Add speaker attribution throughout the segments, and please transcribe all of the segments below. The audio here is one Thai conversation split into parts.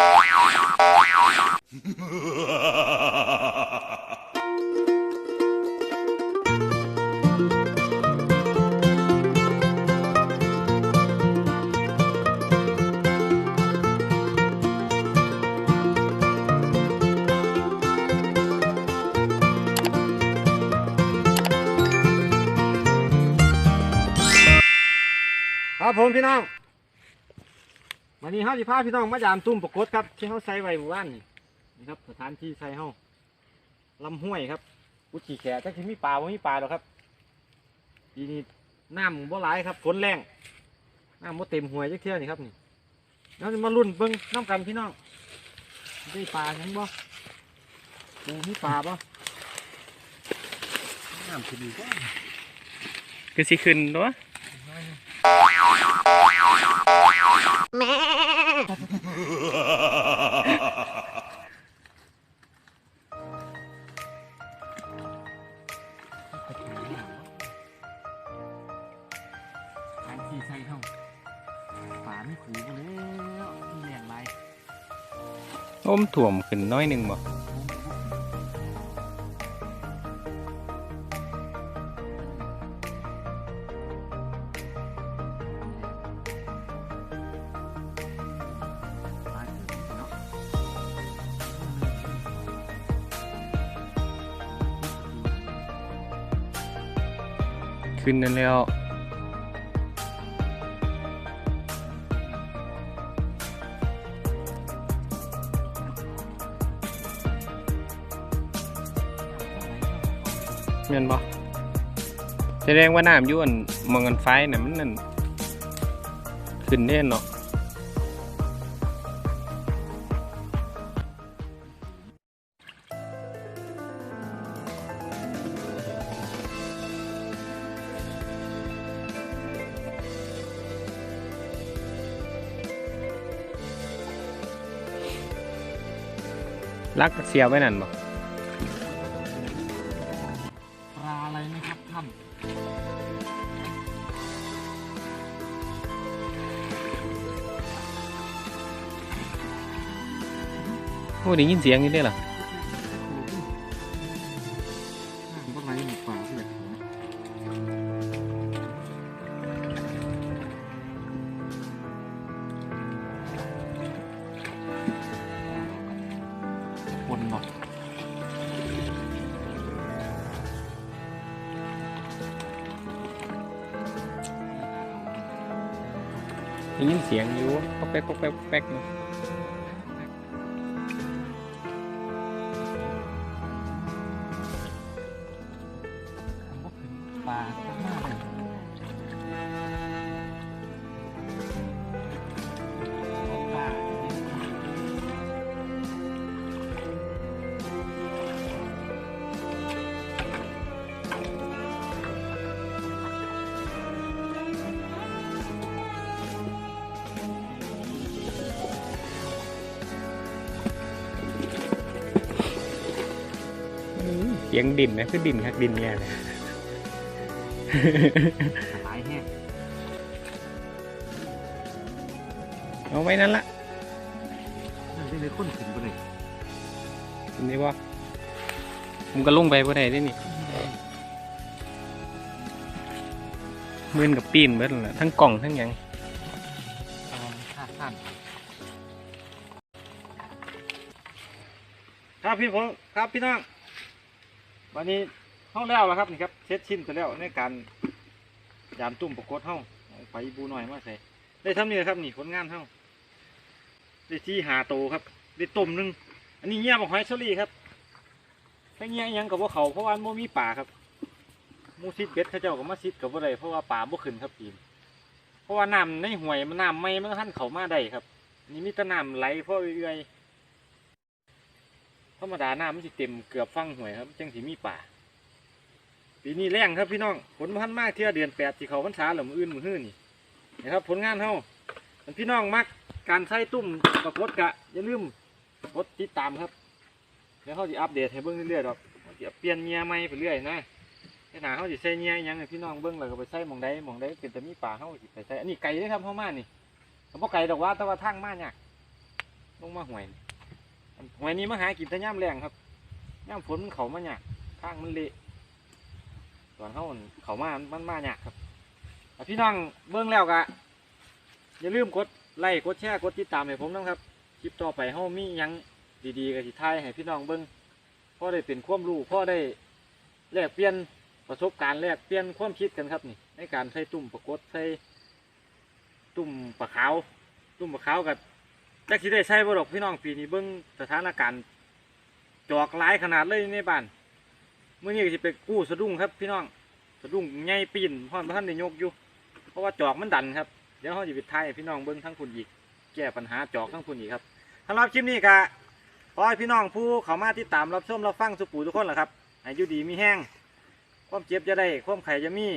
Speaker 1: ครับผมพี่น้อง วันนี้เฮาสิพาพี่น้องมายามตุ้มปรากฏครับที่เฮาใส่ไว้หมู่บ้านนี่นะครับสถานที่ใส่เฮาลำห้วยครับกุดขี่แขจักสิมีปลาบ่มีปลาหรอกครับปีนี้น้ำบ่หลายครับฝนแรงน้ำบ่เต็มห้วยจักเที่ยนี่ครับนี่แล้วมาลุ้นเบิ่งน้ำกันพี่น้องได้ปลาหยังบ่ปูมีปลาบ่น้ำขึ้นอีกบ่
Speaker 2: คือสิขึ้น ตัว
Speaker 1: ทางที่ใส่เฮาปลาไม่ขู่บ่แล้วมีแรงไร
Speaker 2: โอ้มถ่วมขึ้นน้อยหนึงบ่ ขึ้นนั่นแล้วเม่นบ่แสดงว่าน้ำอยู่อันมองกันไฟน่ะมันนั่นขึ้นแน่นเนาะ ลักเสียไว้นั่นบ่
Speaker 1: ปลาอะไรไหมครับท่าน
Speaker 2: โอ้ได้ยินเสียงอยู่เด้อล่ะ
Speaker 1: ได้
Speaker 2: ยินเสียงอยู่ป๊อกแป๊กป๊อกแป๊กป๊อกแป๊ก เสียงดินนะคือดินคักดินเนี่ยนะ
Speaker 1: หลายแห้ง
Speaker 2: เอาไว้นั่นละ
Speaker 1: นั่นได้เลยคนขึ้นไปเลย
Speaker 2: นี่ว่าผมก็ลงไปบ่ได้เด้นี่มือนกับปีนเบิดนั่นล่ะทั้งกล่องทั้งหยัง
Speaker 1: ตอนข้าท่านครับพี่ผมครับพี่น้อง วันนี้ห้องแล้วแล้วครับนี่ครับเสร็จชิ้นไปแล้วในการยามตุ่มประกฏห้องไปบูหน่อยมาใส่ได้ทำนี่ครับนี่ผลงานห้องได้ที่หาโตครับได้ต้มนึงอันนี้เงี้ยบอกหอยเชอรี่ครับถ้าเงี้ยยังกับว่าเขาเพราะว่ามันมีป่าครับมูซิดเบ็ดเขาเจ้าก็มาซิดกับว่าไรเพราะว่าป่าบ่ขึ้นครับปีนเพราะว่าน้ำในห่วยมันน้ำไม่มันท่านเขามาได้ครับ นี่มีแต่น้ำไหลเพราะเอื่อยๆ ธรรมดาน้ำมันจะเต็มเกือบฟังหวยครับจังสีมีป่า ปีนี้แรงครับพี่น้องผลพันธุ์มากเที่ยเดือนแปดที่เขาพรรษาหรือมืออื่นมือหื้อนี่นะครับ ผลงานเฮาอันพี่น้องมักการใช้ตุ่มประกดกะอย่าลืมกดติดตามครับเดี๋ยวเขาจะอัปเดตให้เบิ่งเรื่อยๆดอกเขาจะเปลี่ยนเงียใหม่ไปเรื่อยนะขณะเขาจะใส่เงียยังพี่น้องเบิ่งแล้วก็ไปใส่มองใดหมองใดเป็นแต่มีป่าเขาสิไปใส่อันนี้ไก่เด้อครับพ่อมานี่เขาบอกไก่ดอกว่าแต่ว่าทางมากเนี่ยลงมาห่วย ห่วยนี้มาหากินแต่ย่ำแรงครับย่ำฝนมันเขามาหยากข้างมันเละตอนเขามันเขามามันมาหยากครับพี่น้องเบิ้องแล้วกะอย่าลืมกดไลค์กดแชร์กดติดตามให้ผมนะครับคลิปต่อไปเขามียังดีๆกับสิทายให้พี่น้องเบิ้งพ่อได้เป็นความรู้พ่อได้แลกเปลี่ยนประสบการณ์แลกเปลี่ยนความคิดกันครับนี่ในการใช้ตุ่มประกดใช้ตุ่มปลาขาวตุ่มปลาขาวกับ จักสิได้ใช้บ่ดอกพี่น้องปีนี้เบิ้งสถานการณ์จอกหลายขนาดเลยในบ้านเมื่อนี้ก็สิไปกู้สะดุ้งครับ พี่น้องสะดุ้งใหญ่ปีนพ่อท่านได้ยกอยู่ เพราะว่าจอกมันดันครับเดี๋ยวเขาจะไปทายพี่น้องเบิ้งทั้งคุณอีก แก้ปัญหาจอกทั้งคุณอีกครับสำหรับคลิปนี้ก็ขอให้พี่น้องผู้เขามาติดตามรับชมรับฟังสุปูทุกคนแหละครับให้อยู่ดีมีแห้งความเจ็บจะได้ความไข่จะมี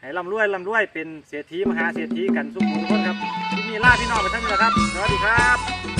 Speaker 1: ให้ร่ำรวยร่ำรวยเป็นเศรษฐีมหาเศรษฐีกันสุปูทุกคนครับ นี้ลาพี่น้องไปทั้งนี้แหละครับ สวัสดีครับ